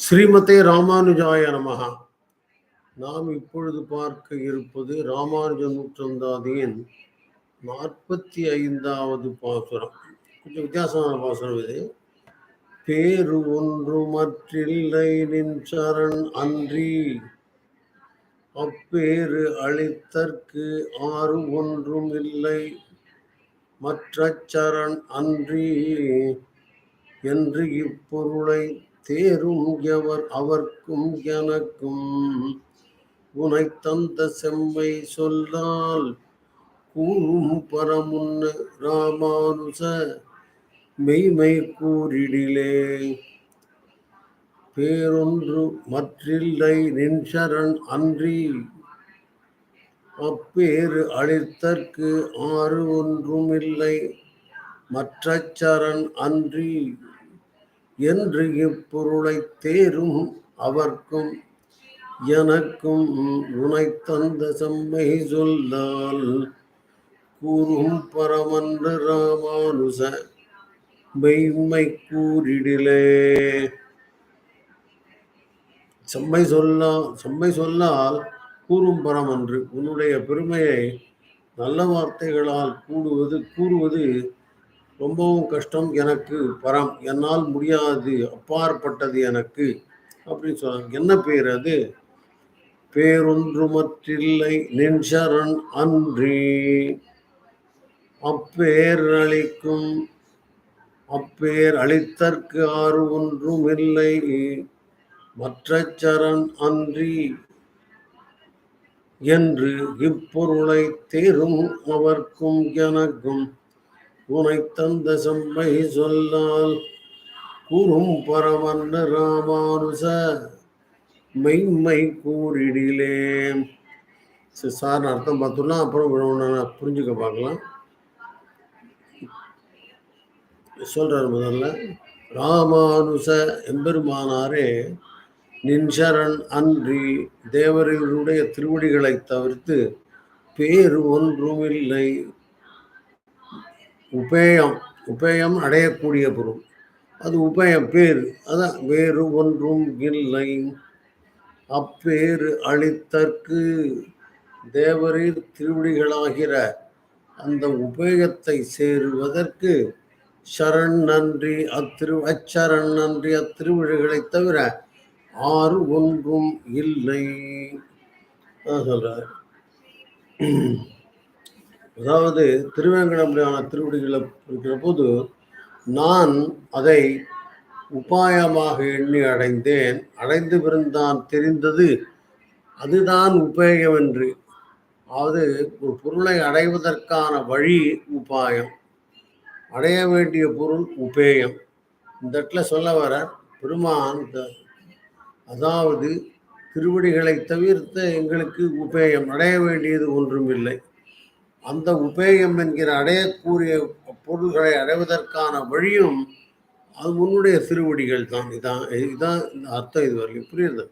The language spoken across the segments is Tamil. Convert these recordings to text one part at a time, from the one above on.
ஸ்ரீமதே ராமானுஜாய நமகா நாம் இப்பொழுது பார்க்க இருப்பது ராமானுஜ நூற்றந்தாதியின் நாற்பத்தி ஐந்தாவது பாசுரம். கொஞ்சம் வித்தியாசமான பாசுரம் இது. பேரு ஒன்று மற்றில்லை நின் சரண் அன்றி. அப்பேறு அளித்தற்கு ஆறு ஒன்றும் இல்லை. மற்ற சரண் அன்றி என்று இப்பொருளை தேரும் எவர் அவர்க்கும் எனக்கும் உனை தந்த செம்மை சொல்லால் கூறும் பரமுன்ன ராமானுச மெய்மை கூறிடிலே. பேரொன்று மற்றில்லை நின்சரண் அன்றி அப்பேறு அழித்தற்கு ஆறு ஒன்றும் இல்லை மற்ற சரண் அன்றி என்று இப்பொருளை தேரும் அவர்க்கும் எனக்கும் உனை தந்த செம்மை சொல்லால் கூறும் பரமன்று ராமானுச மெய்மை கூறிடிலே. செம்மை சொல்லா செம்மை சொல்லால் கூறும் பரமன்று உன்னுடைய பெருமையை நல்ல வார்த்தைகளால் கூடுவது கூறுவது ரொம்பவும் கஷ்டம் எனக்கு பரம் என்னால் முடியாது அப்பாற்பட்டது எனக்கு அப்படின்னு சொன்னாங்க. என்ன பேர் அது? பேரொன்றுமற்றில்லை நின்சரண் அன்றி. அப்பேர் அளிக்கும் அப்பேர் அளித்தற்கு ஆறு ஒன்றும் இல்லை மற்ற சரண் அன்றி என்று இப்பொருளை தேரும் அவர்க்கும் எனக்கும் உனை தந்த செம்மை சொல்லால் கூறும் பரமன்ன ராமானுச மெய்மை கூறிடிலே சார் அர்த்தம் பார்த்துடலாம் அப்புறம் புரிஞ்சுக்க பார்க்கலாம். சொல்றார் முதல்ல ராமானுச எம்பெருமானாரே நின்சரண் அன்றி தேவர்களுடைய திருவடிகளை தவிர்த்து பேரு ஒன்றும் இல்லை உபேயம் உபேயம் அடையக்கூடிய பொருள். அது உபயம் பேர். அதான் வேறு ஒன்றும் இல்லை. அப்பேறு அளித்தற்கு தேவரீர் திருவிடிகளாகிற அந்த உபயத்தை சேருவதற்கு சரண் நன்றி அத்திரு அச்சரண் நன்றி அத்திருவிழிகளை தவிர ஆறு ஒன்றும் இல்லை. சொல்றார். அதாவது திருவேங்கடமுடியான திருவடிகளை இருக்கிற போது நான் அதை உபாயமாக எண்ணி அடைந்தேன். அடைந்து பிறந்தான் தெரிந்தது அதுதான் உபேயம் என்று. அதாவது ஒரு பொருளை அடைவதற்கான வழி உபாயம். அடைய வேண்டிய பொருள் உபேயம். இந்த இடத்துல சொல்ல வர பெருமான் அதாவது திருவடிகளை தவிர்த்த எங்களுக்கு உபேயம். அடைய வேண்டியது ஒன்றும் இல்லை. அந்த உபேயம் என்கிற அடையக்கூடிய பொருள்களை அடைவதற்கான வழியும் அது உன்னுடைய திருவடிகள் தான். இதான் இதுதான் இந்த அர்த்தம் இது வரைக்கும் புரியுது?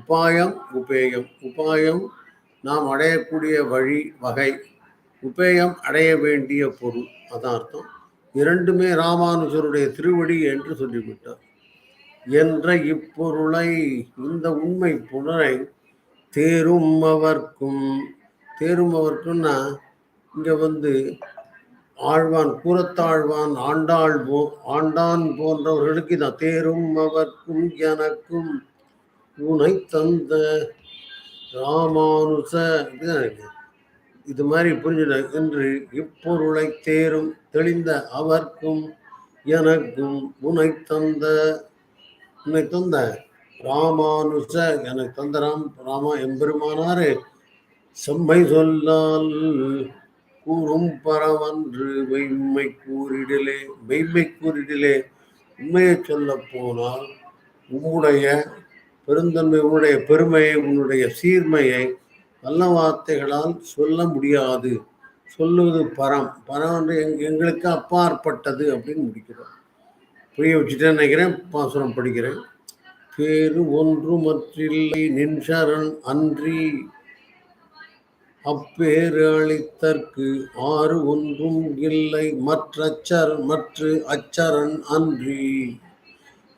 உபாயம் உபேயம். உபாயம் நாம் அடையக்கூடிய வழி வகை. உபேயம் அடைய வேண்டிய பொருள். அதான் அர்த்தம். இரண்டுமே ராமானுஜருடைய திருவடி என்று சொல்லிவிட்டார். என்ற இப்பொருளை இந்த உண்மை புனரை தேரும் அவர்க்கும் தேரும் அவர்க்குன்னா இங்கே வந்து ஆழ்வான் கூறத்தாழ்வான் ஆண்டாள் போ ஆண்டான் போன்றவர்களுக்கு இதான். தேரும் அவர்க்கும் எனக்கும் உனை தந்த ராமானுச இது மாதிரி புரிஞ்சுட என்று இப்பொருளை தேரும் தெளிந்த அவர்க்கும் எனக்கும் உனை தந்த உன்னை தந்த ராமானுச எனக்கு தந்த ராம் ராமா எம்பெருமானாரு செம்மை சொல்லால் கூறும் பரவன்று மெய்மை கூறிடலே மெய்மை கூறிடலே. உண்மையை சொல்ல போனால் உன்னுடைய பெருந்தன்மை உன்னுடைய பெருமையை உன்னுடைய சீர்மையை நல்ல வார்த்தைகளால் சொல்ல முடியாது. சொல்லுவது பரம். பரம் என்று எங் எங்களுக்கு அப்பாற்பட்டது அப்படின்னு முடிக்கிறோம். புரிய வச்சுட்டே நினைக்கிறேன். பாசுரம் படிக்கிறேன். பேரு ஒன்று மற்றில்லை நின்சரன் அன்றி. அப்பேரளித்தற்கு ஆறு ஒன்றும் இல்லை. மற்ற மற்ற அச்சரன் அன்றி.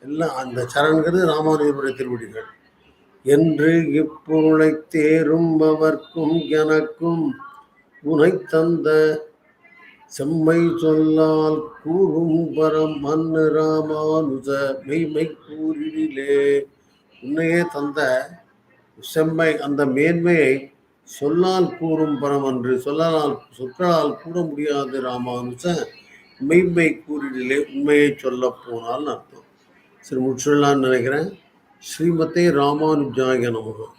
எல்லாம் அந்த சரண்கிறது ராமானுஜருடைய திருவடிகள். என்று இப்பொருளை தேரும்பவர்க்கும் எனக்கும் உனை தந்த செம்மை சொல்லால் கூறும் பரம் மன்னு ராமானுஜ மெய்மை கூறினிலே. உன்னையே தந்த செம்மை அந்த மேன்மையை சொல்லால் கூறும் பரம் என்று சொல்லலால் சொற்களால் கூற முடியாது ராமானுஜ மெய்மை கூறிடிலே உண்மையை சொல்ல போனால் அர்த்தம். சரி முடிச்சுடலான்னு நினைக்கிறேன். ஸ்ரீமதே ராமானுஜாய நமகம்